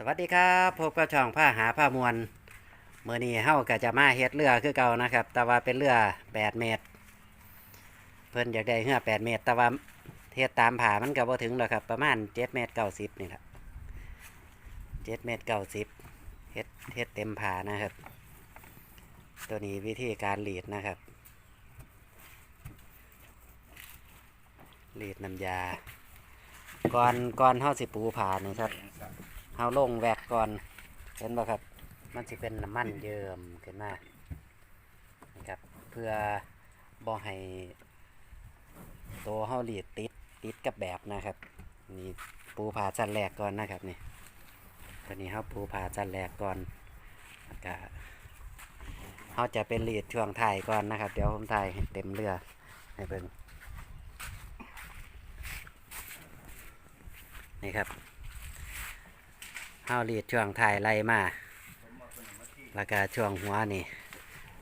สวัสดีครับพบกับช่องผ้าหาผ้ามวลเมื่อนี้เฮาก็จะมาเฮ็ดเรือคือเก่านะครับ แต่ว่าเป็นเรือ 8 เมตร เพิ่นอยากได้เรือ8 เมตร แต่ว่าเฮ็ดตามผ่ามันก็บ่ถึงหรอกครับ ประมาณ 7 เมตร 90 นี่แหละ7เมตร 90เฮ็ดเฮ็ดเต็มผ่านะครับ ตัวนี้วิธีการหลีดนะครับหลีดน้ำยาก่อนก่อนเฮาสิปูผ่านี่ครับ เฮาลงแวกก่อน เห็นบ่ครับ มันสิเป็นน้ำมันเยิมขึ้นมานะครับเพื่อบ่ให้ตัวเฮาหลีดติดติดกับแบบนะครับ นี่ปูผาชั้นแรกก่อนนะครับนี่ตอนนี้เฮาปูผาชั้นแรกก่อนก็เฮาจะเป็นหลีดช่วงถ่ายก่อนนะครับ เดี๋ยวผมถ่ายเต็มเรือให้เบิ่งนี่ครับ เฮารีดช่วงถ่ายไล่มา แล้วก็ช่วงหัวนี่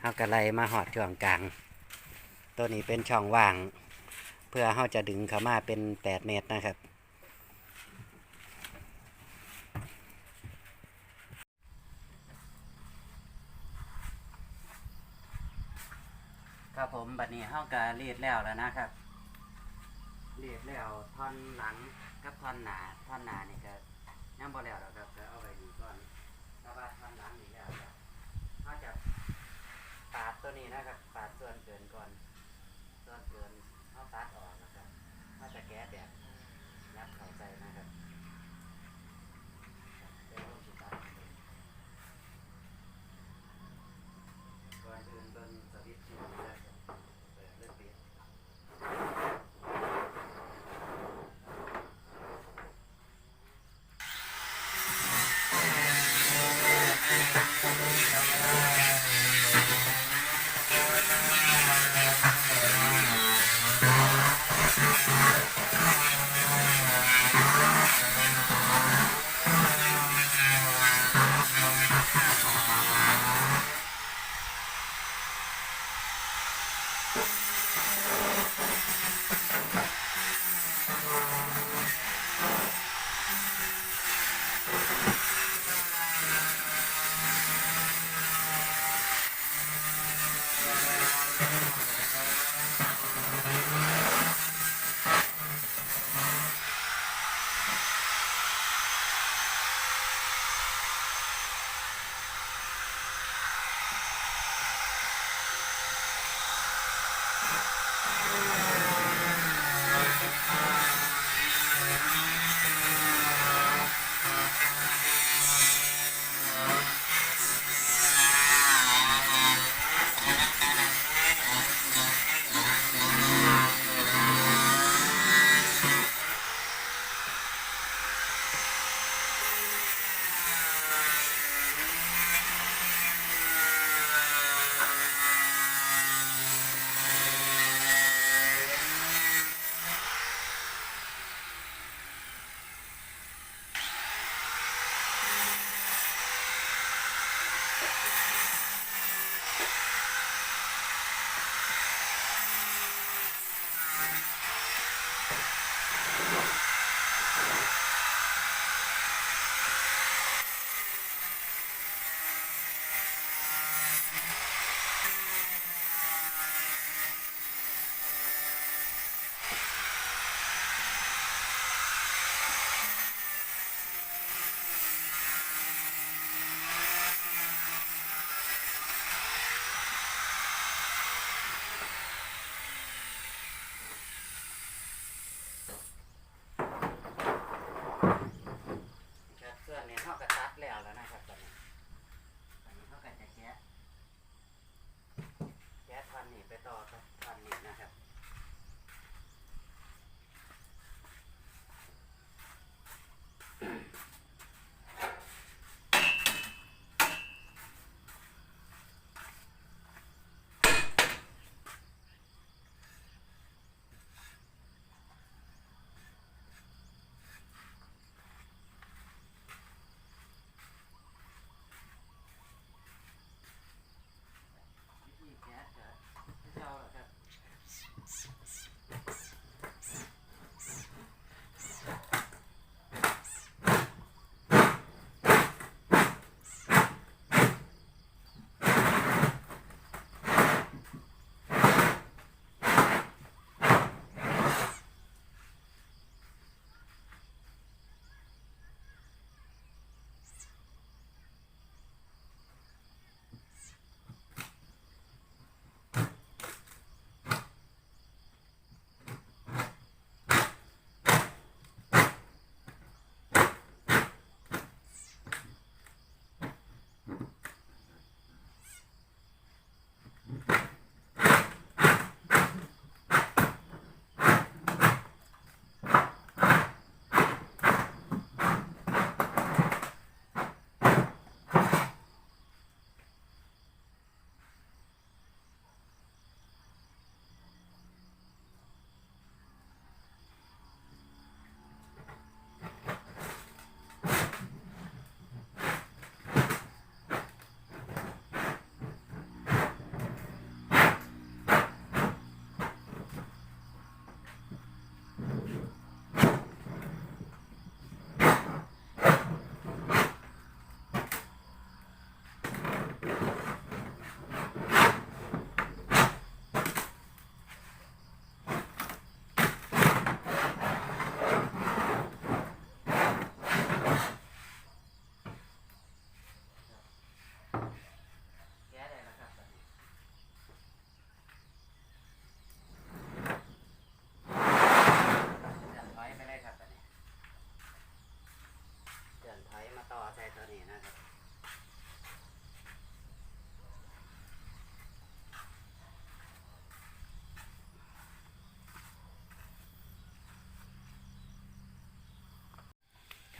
เฮาก็ไล่มาหอดช่วงกลาง ตัวนี้เป็นช่องว่าง เพื่อเฮาจะดึงเขามาเป็นแปดเมตรนะครับครับผมบัดนี้เฮาก็รีดแล้วแล้วนะครับรีดแล้วท่อนหลังกับท่อนหนาท่อนหนานี่ก็ยังบ่แล้วหรอกครับก็เอาไว้นี่ก่อนแต่ว่าทำหลังนี่แล้วแล้วเขาจะปาดตัว นี้นะครับปาดส่วนเกินก่อน ส่วนเกินเขาตัดออกนะครับถ้าจะแก้แบบยับเข้าใจนะครับ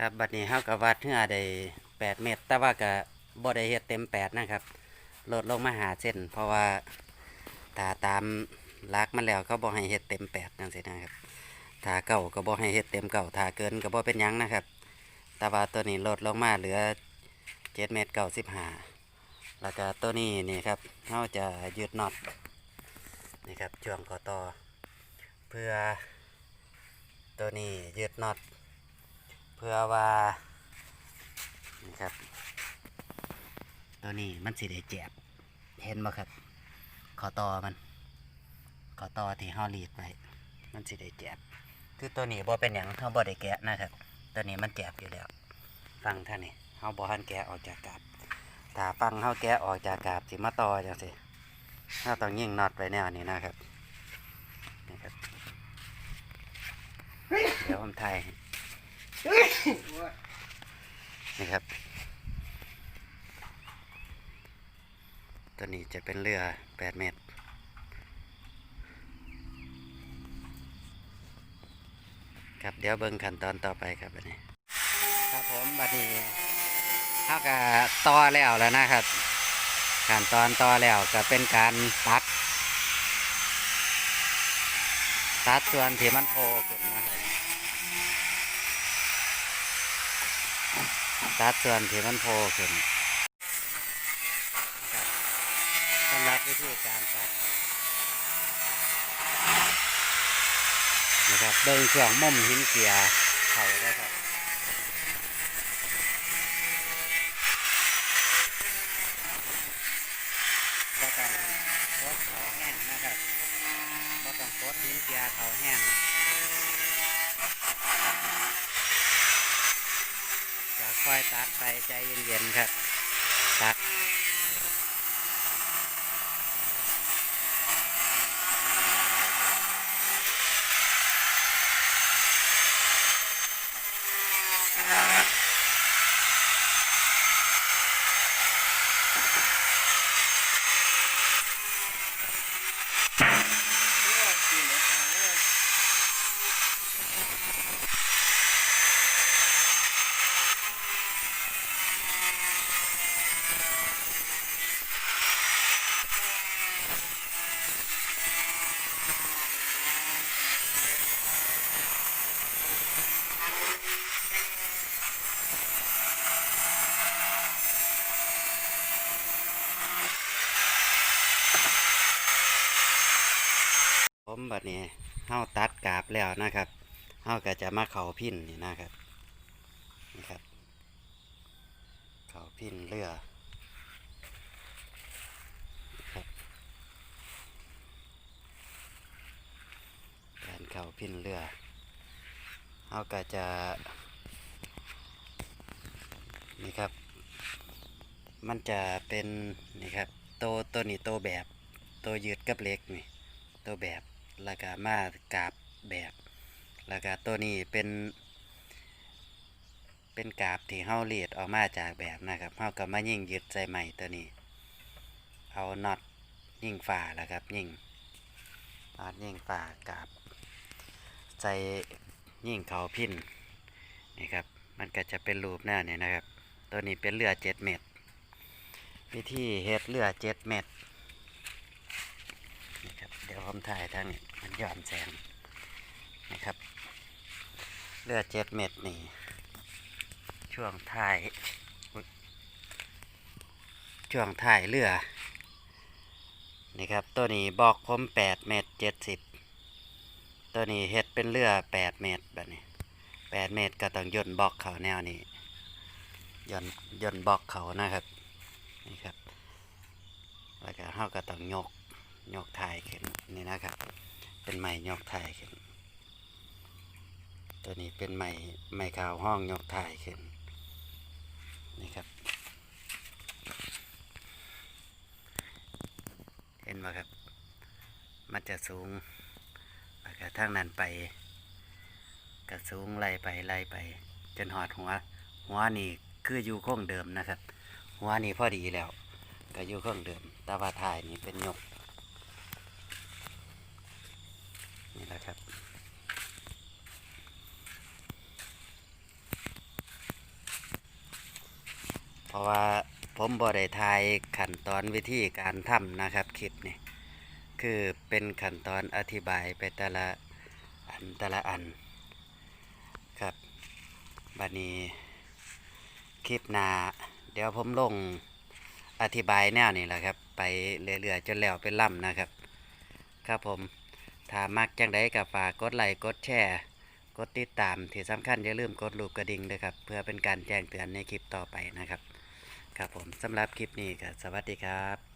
ครับบัดนี้เฮากับวัดเพื่อได้แปดเมตร แต่ว่าก็บ่ได้เฮ็ดเต็มแปดนะครับลดลงมาหาเส้น เพราะว่าถ้าตามลักมันแล้วเขาบ่ให้เฮ็ดเต็มแปดจังซี่นะครับถ้าเก่าก็บ่ให้เฮ็ดเต็มเก่าถ้าเกินก็บ่เป็นยังนะครับ แต่ว่าตัวนี้ลดลงมาเหลือเจ็ดเมตรเก้าสิบห้าแล้วก็ตัวนี้นี่ครับเราจะยืดน็อตนี่ครับช่วงกอต่อเพื่อตัวนี้ยืดน็อต เพื่อว่านี่ครับ ตัวนี้มันสิได้แจบเห็นบ่ครับ ขอต่อมัน ขอต่อที่เฮารีดไว้มันสิได้แจบคือตัวนี้บ่เป็นหยังเฮาบ่ได้แกะนะครับ ตัวนี้มันแจบอยู่แล้ว ฟังท่านนี่เฮาบ่ทันแกะออกจากกาบถ้าฟังเฮาแกะออกจากกาบสิมาต่อจังซี่เฮาต้องยิงน็อตไว้แนวนี้นะครับนี่ครับ เดี๋ยวผมถ่าย นี่ครับ ตัวนี้จะเป็นเรือ8เมตร ครับเดี๋ยวเบิ่งขั้นตอนต่อไปครับบัดนี้ ครับผมบัดนี้เท่ากับต่อแล้วแล้วนะครับขั้นตอนต่อแล้วก็เป็นการตัด ตัดส่วนที่มันโผล่ขึ้นนะครับ ตัดส่วนที่มันโผล่ขึ้นนะครับสำหรับวิธีการตัดนะครับเบิ่งช่วงมุมหินเกียร์เข่าได้ครับต้องกดเขาแห้งนะครับบ่ต้องกดหินเกียร์เขาแห้งจะค่อยตัดไปใจเย็นๆครับ ตัด ผมบัดนี้เฮาตัดกาบแล้วนะครับเฮาก็จะมาเข่าพินนี่นะครับนี่ครับ เข่าพินเรือครับการเข่าพินเรือเฮาก็จะนี่ครับ มันจะเป็นนี่ครับ โตตัวนี้โตแบบตัวยืดกับเล็กนี่ตัวแบบแล้วก็มากราบแบบแล้วก็ตัวนี้เป็นเป็นกราบที่เฮาเลียดออกมาจากแบบนะครับเฮาก็มายิ่งยึดใส่ใหม่ตัวนี้ เอาน็อตยิ่งฝ่าแล้วครับยิ่งน็อตยิ่งฝ่ากราบใส่ยิ่งเขาพินนี่ครับมันก็จะเป็นรูปหน้าเนี่ยนะครับ ตัวนี้เป็นเรือเจ็ดเมตร วิธีเฮ็ดเรือเจ็ดเมตรนี่ครับเดี๋ยวผมถ่ายทางนี้มันย้อนแสงนะครับเลือเจ็ดเม็ดนี่ช่วงท้ายช่วงท้ายเรือนี่ครับตัวนี้บอกผมแปดเมตรเจ็ดสิบตัวนี้เฮ็ดเป็นเรือแปดเมตรแบบนี้แปดเมตรก็ต้องย่นบล็อกเขาแนวนี้ย่นย่นบล็อกเขานะครับ นี่ครับ แล้วก็เฮาก็ต้องยกยกถ่ายขึ้นนี่นะครับ เป็นไม้ยกถ่ายขึ้น ตัวนี้เป็นไม้ไม้ขาวห้องยกถ่ายขึ้น นี่ครับ เห็นไหมครับ มันจะสูงแล้วก็ทางนั้นไปก็สูงไล่ไปไล่ไป จนหอดหัว หัวนี่คืออยู่คงเดิมนะครับ หัวนี่พอดีแล้วก็อยู่เครื่องเดิมต่ว่าทายนี่เป็นยก นี่แหละครับ เพราะว่าผมบอได้ทายขั้นตอนวิธีการทำนะครับคลิปนี่คือเป็นขั้นตอนอธิบายไปแต่ละอันแต่ละอันครับบัดนี้คลิปหน้า เดี๋ยวผมลงอธิบายแนวนี่แหละครับ ไปเรื่อยๆจนแล้วเป็นล่ำนะครับ ครับผมถ้ามักจังไดก็ฝากกดไลค์กดแชร์กดติดตามที่สำคัญอย่าลืมกดรูปกระดิ่งด้วยครับ เพื่อเป็นการแจ้งเตือนในคลิปต่อไปนะครับ ครับผมสำหรับคลิปนี้ก็สวัสดีครับ